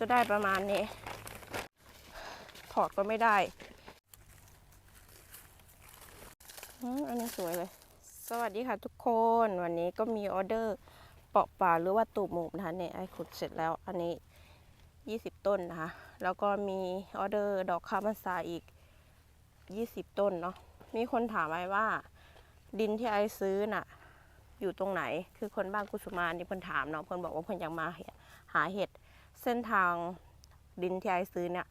จะได้ประมาณนี้ ถอดก็ไม่ได้อันนี้สวยเลย สวัสดีค่ะทุกคนวันนี้ก็มีออเดอร์เปาะป่าหรือว่าตูบหมูนะคะเนี่ยไอขุดเสร็จแล้วอันนี้ 20 ต้นนะคะ แล้วก็มีออเดอร์ดอกคามันซาอีก 20 ต้นเนาะมีคนถามไว้ว่า ดินที่ไอซื้อน่ะอยู่ตรงไหน คือคนบ้านกุสุมานี่เพิ่นถามเนาะเพิ่นบอกว่าเพิ่นอยากมาหาเห็ด เส้นทางดินที่ไอซื้อเนี่ย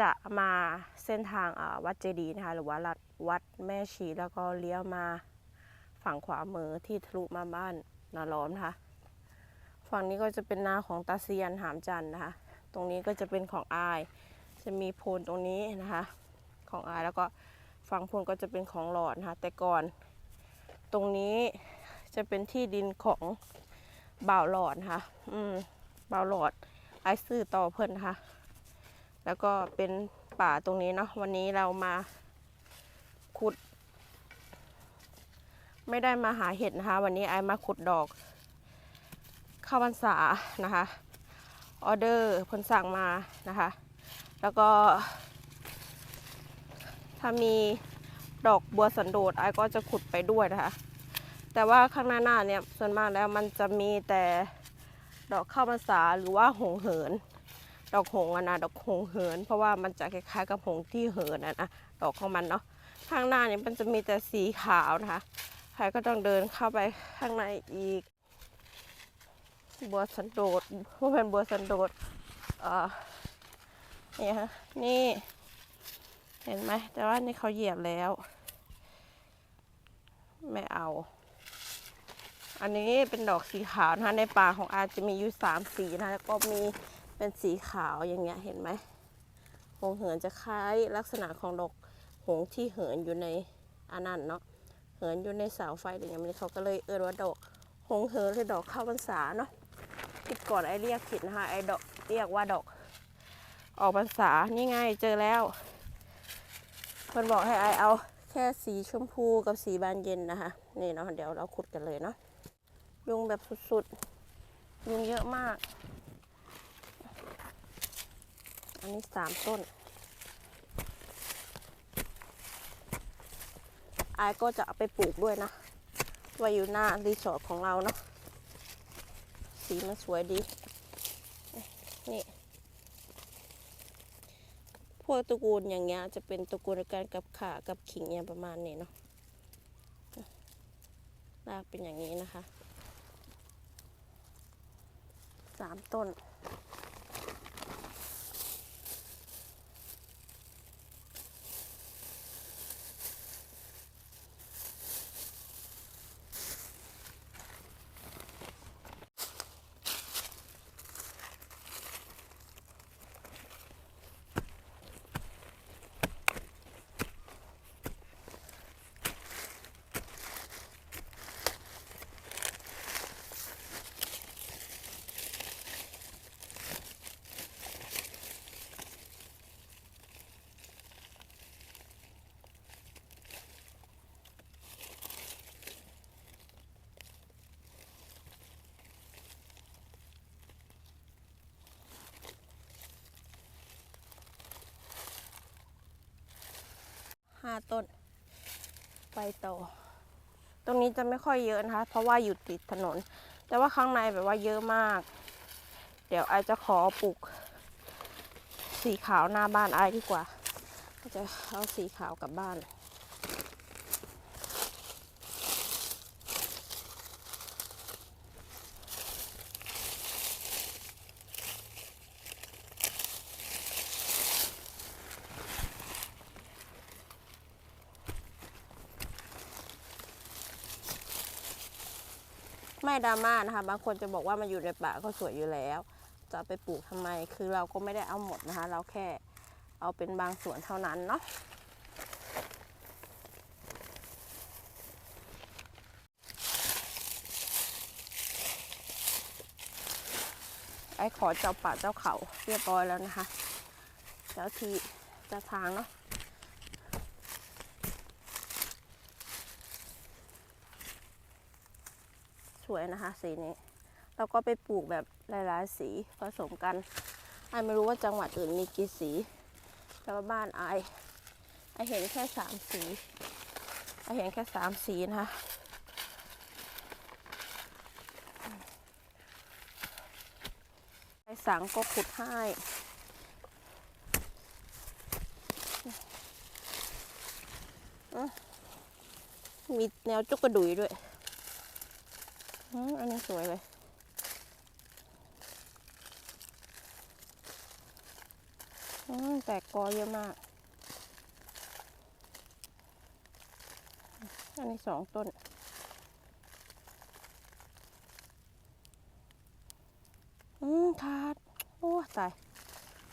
จะมาเส้นทางวัดเจดีย์นะคะหรือว่าลัดวัดแม่ชีแล้วก็เลี้ยวมาฝั่งขวามือที่ทะลุมาบ้านนาล้อมนะคะฝั่งนี้ก็จะเป็นนาของตาเซียนหามจันนะคะ ตรงนี้ก็จะเป็นของอาย จะมีโพนตรงนี้นะคะ ของอายแล้วก็ฝั่งโพนก็จะเป็นของหลอดนะคะ แต่ก่อน ตรงนี้จะเป็นที่ดินของบ่าวหลอดนะคะ อืมบ่าวหลอด ไอายซื้อต่อเพิ่นนะคะแล้วก็เป็นป่าตรงนี้เนาะวันนี้เรามาขุด ไม่ได้มาหาเห็ดนะคะ วันนี้ไอมาขุดดอกข้าวพรรษานะคะออเดอร์ผลสั่งมานะคะ แล้วก็ ถ้ามีดอกบัวสันโดษไอก็จะขุดไปด้วยนะคะ แต่ว่าข้างหน้าหน้าเนี่ยส่วนมากแล้วมันจะมีแต่ ดอกข้าวพรรษาหรือว่าหงเหิน ดอกหงอะนะดอกหงเหิน เพราะว่ามันจะคล้ายๆกับหงที่เหินอะนะดอกของมันเนาะข้างหน้าเนี่ยมันจะมีแต่สีขาวนะคะใครก็ต้องเดินเข้าไปข้างในอีก บัวสันโดษว่าเป็นบัวสันโดษเอ่อเนี่ยฮะนี่เห็นไหมแต่ว่านี่เขาเหยียบแล้ว ไม่เอา อันนี้เป็นดอกสีขาวนะคะในป่าของอาจะมีอยู่สามสีนะคะแล้วก็มีเป็นสีขาวอย่างเงี้ยเห็นไหมหงเหินจะคล้ายลักษณะของดอกหงที่เหินอยู่ในอันนั้นเนาะเหินอยู่ในเสาไฟอย่างนี้เขาก็เลยเอิ้นว่าดอกหงเหินหรือดอกข้าวพรรษาเนาะผิดก่อนไอเรียกผิดนะคะไอดอกเรียกว่าดอกออกพรรษานี่ไงเจอแล้วมันบอกให้ไอเอาแค่สีชมพูกับสีบานเย็นนะคะ นี่เนาะเดี๋ยวเราขุดกันเลยเนาะ ยุงแบบสุดๆ ยุงเยอะมาก อันนี้สามต้น อายก็จะเอาไปปลูกด้วยนะ ไว้อยู่หน้ารีสอร์ทของเราเนาะ สีมันสวยดี นี่ พวกตระกูลอย่างเงี้ยจะเป็นตระกูลกันกับขากับขิงเนี่ยประมาณนี้เนาะ รากเป็นอย่างนี้นะคะ สามต้น ห้าต้น ไปต่อ ตรงนี้จะไม่ค่อยเยอะนะคะ เพราะว่าอยู่ติดถนน แต่ว่าข้างในแบบว่าเยอะมาก เดี๋ยวไอจะขอปลูก สีขาวหน้าบ้านไอดีกว่า จะเอาสีขาวกลับบ้าน ไม่ดราม่านะคะ บางคนจะบอกว่ามันอยู่ในป่าก็สวยอยู่แล้ว จะไปปลูกทำไม คือเราก็ไม่ได้เอาหมดนะคะ เราแค่เอาเป็นบางส่วนเท่านั้นเนาะไอ้ขอเจ้าป่าเจ้าเขาเรียบร้อยแล้วนะคะ เจ้าที่เจ้าทางเนาะ วยนะคะ สีนี้เราก็ไปปลูกแบบหลายๆสีผสมกันไอไม่รู้ว่าจังหวัดอื่นมีกี่สีแต่ว่าบ้านไอไอเห็นแค่สามสีไอเห็นแค่สามสีนะคะไอสังก็ขุดให้มีแนวจุกกระดุยด้วย อันนี้สวยเลย แตกกอเยอะมาก อันนี้สองต้น อืมขาด โอ้ ตาย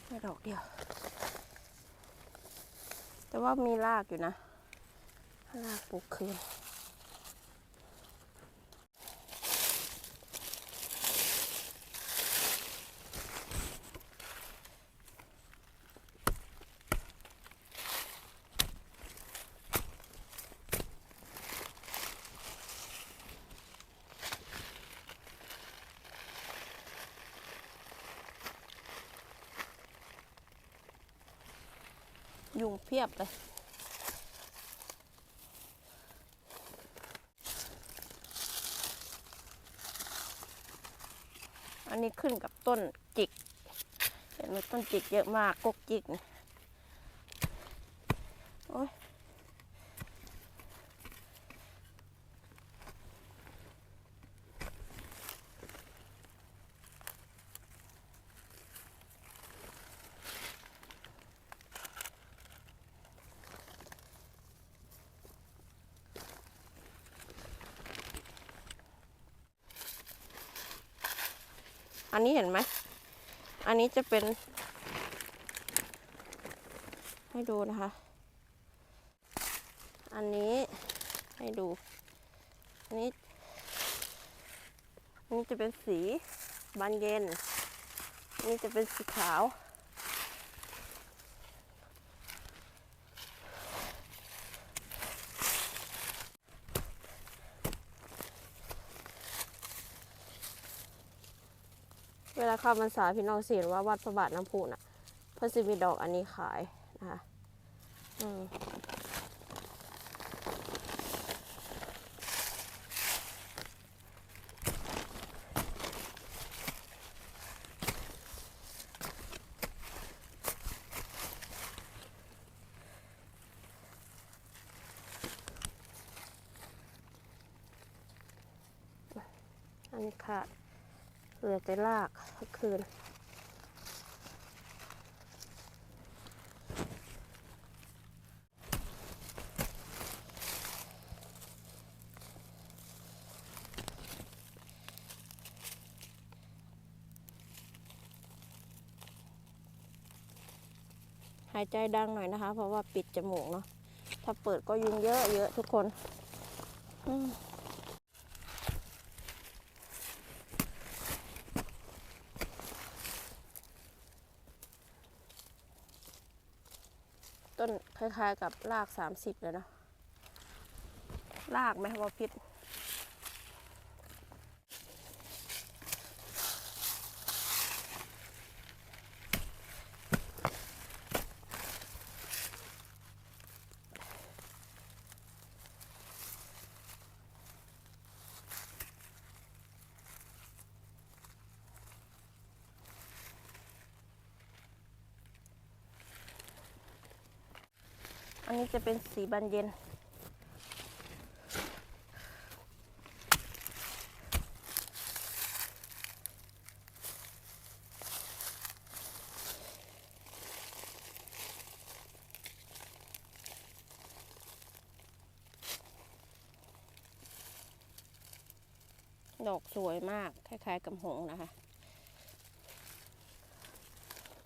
ไม่ดอกเดียว แต่ว่ามีรากอยู่นะ รากปลูกคืน ยุงเพียบเลย อันนี้ขึ้นกับต้นจิก เห็นไหมต้นจิกเยอะมากกกจิกโอ้ย อันนี้เห็นไหม อันนี้จะเป็น ให้ดูนะคะ อันนี้ให้ดู อันนี้นี่จะเป็นสีบานเย็น นี่จะเป็นสีขาว เวลาเข้าพรรษาพี่น้องสิเห็นว่าวัดพระบาทน้ำพุน่ะเพื่อสิมีดอกอันนี้ขายนะคะอืมอันนี้ค่ะ เหลือแต่รากคืน หายใจดังหน่อยนะคะ เพราะว่าปิดจมูกเนาะ ถ้าเปิดก็ยุงเยอะเยอะทุกคน อืมต้น คล้ายๆกับรากสามสิบเลยนะรากไหมว่าพิษ อันนี้จะเป็นสีบานเย็น ดอกสวยมาก คล้ายๆกับหงนะคะ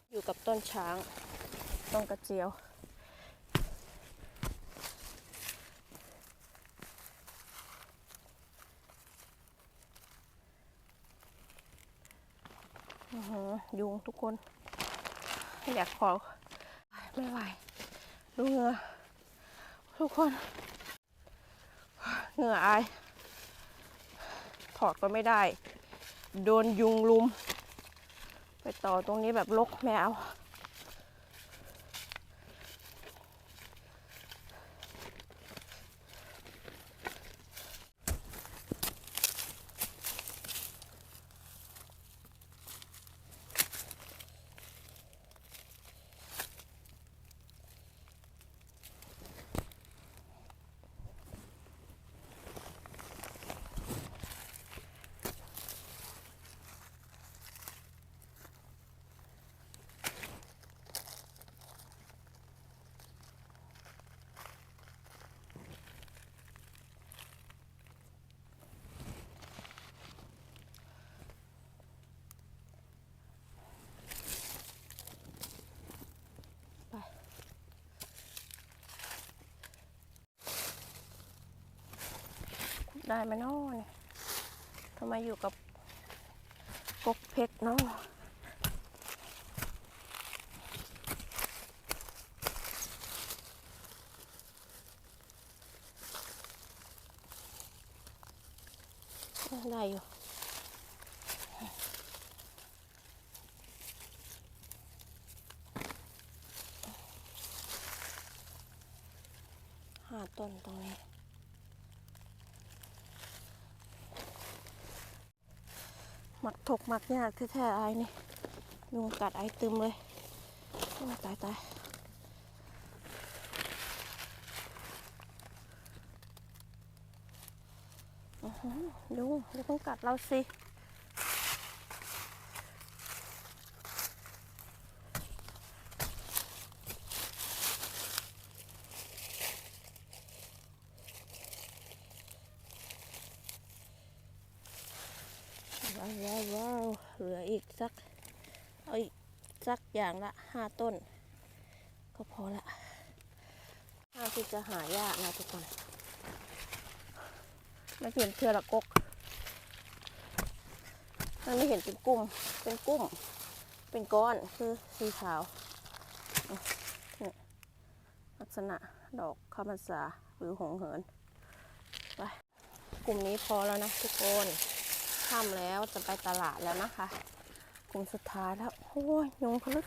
อยู่กับต้นช้าง ต้นกระเจียว อื้อหือ ยุงทุกคน อยากขอไม่ไหวดูเหงื่อทุกคน เหงื่ออาย ถอดก็ไม่ได้ โดนยุงลุม ไปต่อตรงนี้แบบลกแมว ได้ไหมน้อเนี่ยทำไมอยู่กับกกเพชรเนาะได้อยู่ห้าต้นตรงนี้ หมักถกหมักยากแท้ๆไอ้นี่ยุงกัดไอ้ตึมเลยตายตายอื้อหือยุงยุงต้องกัดเราสิว้าวว้าวว้าว เหลืออีกสัก เอาอีกสักอย่างละห้าต้น ก็พอละห้าที่จะหายากนะทุกคนไม่เห็นเทือละกกมันไม่เห็นเป็นกุ้ม เป็นกุ้ม เป็นก้อนคือสีขาวลักษณะดอกข้าวมันสาหรือหงเหิน ไป กลุ่มนี้พอแล้วนะทุกคน ค่ำแล้วจะไปตลาดแล้วนะคะกลุ่มสุดท้ายแล้วโอ้ยยุงพลึก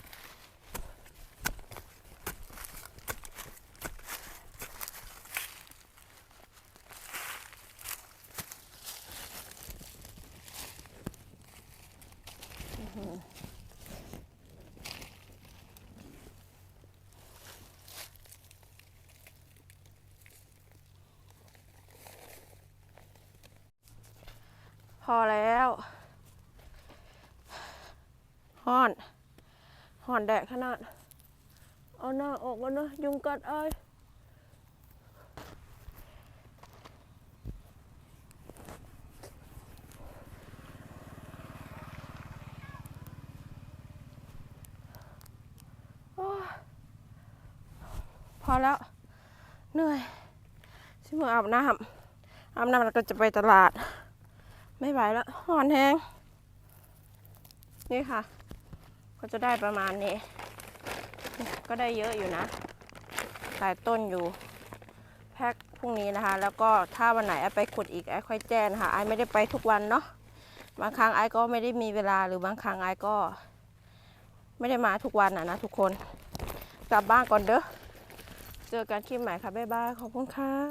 พอแล้วห่อนห่อนแดดขนาด เอาหน้าออกมาเนอะยุงกัดไอ้ยพอแล้วเหนื่อยชิมาอาบน้ำอาบน้ำแล้วก็จะไปตลาด ไม่ไหวแล้วห่อนแห้งนี่ค่ะ ก็จะได้ประมาณนี้ ก็ได้เยอะอยู่นะหลายต้นอยู่ แพ็คพรุ่งนี้นะคะ แล้วก็ถ้าวันไหนไอไปขุดอีกไอ้ค่อยแจ้งนะคะไอไม่ได้ไปทุกวันเนาะบางครั้งไอก็ไม่ได้มีเวลาหรือบางครั้งไอก็ ไม่ได้มาทุกวันนะนะทุกคน กลับบ้านก่อนเด้อเจอกันคลิปใหม่ค่ะบ๊ายบายขอบคุณค่ะ